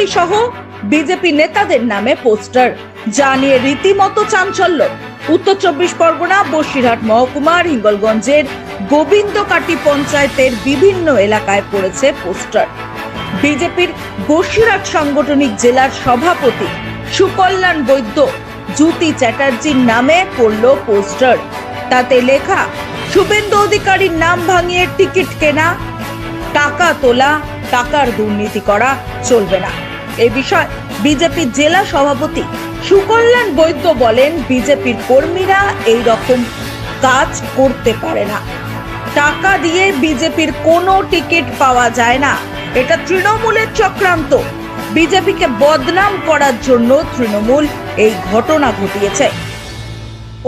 সভাপতি সহ বিজেপি নেতাদের নামে পোস্টার যা নিয়ে রীতিমতো চাঞ্চল্য। উত্তর চব্বিশ পরগনা, বসিরহাট মহকুমার, হিঙ্গলগঞ্জের গোবিন্দকাটি পঞ্চায়েতের বিভিন্ন এলাকায় পড়েছে পোস্টার। বিজেপির বসিরহাট সাংগঠনিক জেলার সভাপতি সুকল্যাণ বৈদ্য, জ্যোতি চ্যাটার্জির নামে পড়ল পোস্টার। তাতে লেখা, শুভেন্দু অধিকারীর নাম ভাঙিয়ে টিকিট কেনা, টাকা তোলা, টাকার দুর্নীতি করা চলবে না। এ বিষয়ে বিজেপি জেলা সভাপতি সুকল্যাণ বৈদ্য বলেন, বিজেপির কর্মীরা এই রকম কাজ করতে পারে না। টাকা দিয়ে বিজেপির কোনো টিকিট পাওয়া যায় না। এটা তৃণমূলের চক্রান্ত। বিজেপিকে বদনাম করার জন্য তৃণমূল এই ঘটনা ঘটিয়েছে।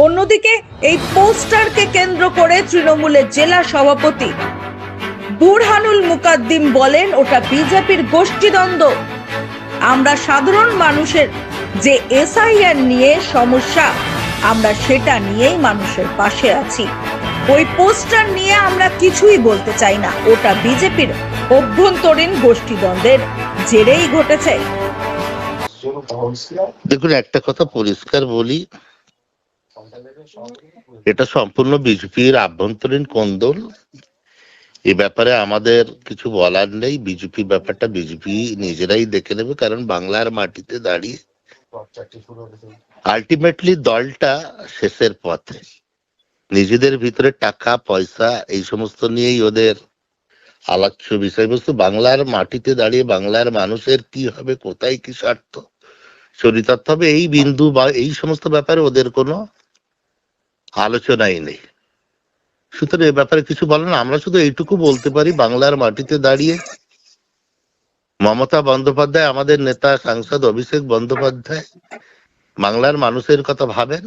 অন্যদিকে এই পোস্টারকে কেন্দ্র করে তৃণমূলের জেলা সভাপতি বুরহানুল মুকাদ্দিম বলেন, ওটা বিজেপির গোষ্ঠীদ্বন্দ্ব। আমরা সাধারণ মানুষের যে এসআইআর নিয়ে সমস্যা, আমরা সেটা নিয়েই মানুষের পাশে আছি। ওই পোস্টার নিয়ে আমরা কিছুই বলতে চাই না। ওটা বিজেপির অভ্যন্তরীণ গোষ্ঠীদ্বন্দ্বের জেরেই ঘটেছে। দেখুন, একটা কথা পরিষ্কার বলি। এটা সম্পূর্ণ বিজেপির আভ্যন্তরীণ কোন্দল। এ ব্যাপারে আমাদের কিছু বলার নেই। বিজেপি ব্যাপারটা বিজেপি নিজেরাই দেখে নেবে, কারণ বাংলার মাটিতে দাঁড়িয়ে আলটিমেটলি দলটা শেষের পথে। নিজেদের ভিতরে টাকা, পয়সা, এই সমস্ত নিয়েই ওদের আলাচ্য বিষয়বস্তু। বাংলার মাটিতে দাঁড়িয়ে বাংলার মানুষের কি হবে, কোথায় কি স্বার্থ, চরিতার্থ হবে, এই বিন্দু বা এই সমস্ত ব্যাপারে ওদের কোনো আলোচনাই নেই। সুতরাং এ ব্যাপারে কিছু বলে না। আমরা শুধু এইটুকু বলতে পারি, বাংলার মাটিতে দাঁড়িয়ে মমতা বন্দ্যোপাধ্যায়, আমাদের নেতা সাংসদ অভিষেক বন্দ্যোপাধ্যায়, বাংলার মানুষের কথা ভাবেন,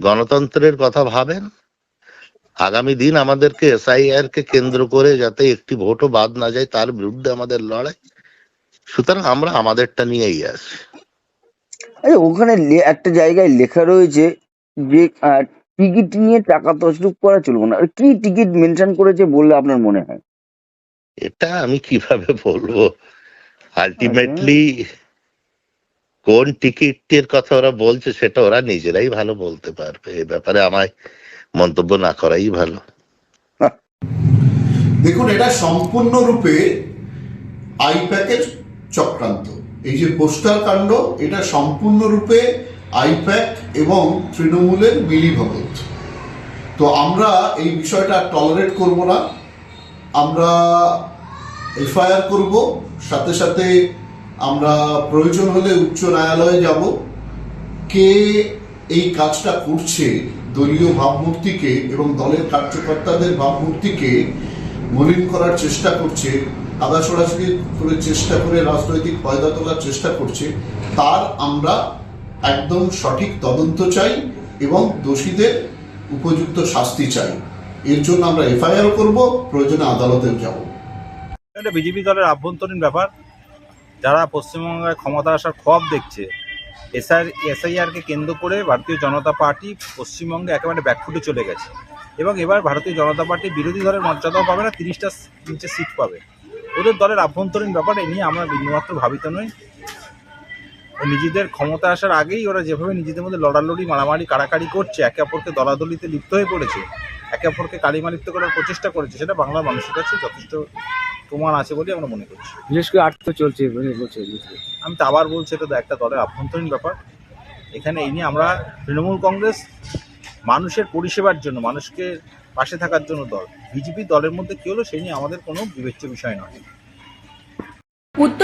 গণতন্ত্রের কথা ভাবেন। আগামী দিন আমাদেরকে এসআইআর কে কেন্দ্র করে যাতে একটি ভোটও বাদ না যায়, তার বিরুদ্ধে আমাদের লড়াই। সুতরাং আমরা আমাদেরটা নিয়েই আছি। আচ্ছা ওখানে একটা জায়গায় লেখা রয়েছে যে টিকিট নিয়ে টাকা তসরুপ করা চলবে না। আর কি টিকিট মেনশন করেছে বললে আপনার মনে হয়? এটা আমি কীভাবে বলব? আলটিমেটলি কোন টিকিটের কথা ওরা বলছে সেটা ওরা নিজেরাই ভালো বলতে পারবে। এ ব্যাপারে আমায় মন্তব্য না করাই ভালো। দেখুন এটা সম্পূর্ণরূপে আইপ্যাকের চক্রান্ত। এই যে পোস্টার কাণ্ড এটা সম্পূর্ণরূপে আইপ্যাক এবং তৃণমূলের মিলিভগত তো আমরা এই বিষয়টা টলারেট করব না। আমরা এফআইআর করব, সাথে সাথে আমরা প্রয়োজন হলে উচ্চ ন্যায়ালয়ে যাব। কে এই কাজটা করছে দলীয় ভাবমূর্তিকে এবং দলের কার্যকর্তাদের ভাবমূর্তিকে মলিন করার চেষ্টা করছে আদা সরাসরি করে চেষ্টা করে রাজনৈতিক ফয়দা তোলার চেষ্টা করছে, তার আমরা একদম সঠিক তদন্ত চাই এবং দোষীদের উপযুক্ত শাস্তি চাই। এর জন্য আমরা এফআইআর করব, প্রয়োজনে আদালতেও যাব। এটা বিজেপি দলের আভ্যন্তরীণ ব্যাপার। যারা পশ্চিমবঙ্গের ক্ষমতা আসার খব দেখছে এসআর এসআইআরকে কেন্দ্র করে ভারতীয় জনতা পার্টি পশ্চিমবঙ্গে একেবারে ব্যাকফুটে চলে গেছে। এবং এবার ভারতীয় জনতা পার্টি বিরোধী দলের মর্যাদাও পাবে না, তিরিশটা নিচে সিট পাবে। ওদের দলের আভ্যন্তরীণ ব্যাপার এ নিয়ে আমরা বিন্দুমাত্র ভাবিত নই। নিজেদের ক্ষমতা আসার আগেই ওরা যেভাবে নিজেদের মধ্যে লড়ালড়ি মারামারি কাড়াকাড়ি করছে একে অপরকে দলাদলিতে লিপ্ত হয়ে পড়েছে একে অপরকে কালিমালিপ্ত করার প্রচেষ্টা করেছে সেটা বাংলার মানুষের কাছে যথেষ্ট প্রমাণ আছে বলে আমরা মনে করছি। বিশেষ করে আর্থ চলছে আমি তো আবার বলছি এটা তো একটা দলের আভ্যন্তরীণ ব্যাপার। এখানে এই নিয়ে আমরা তৃণমূল কংগ্রেস মানুষের পরিষেবার জন্য মানুষকে পাশে থাকার জন্য দল। বিজেপি দলের মধ্যে কী হলো সেই নিয়ে আমাদের কোনো বিবেচ্য বিষয় নয়।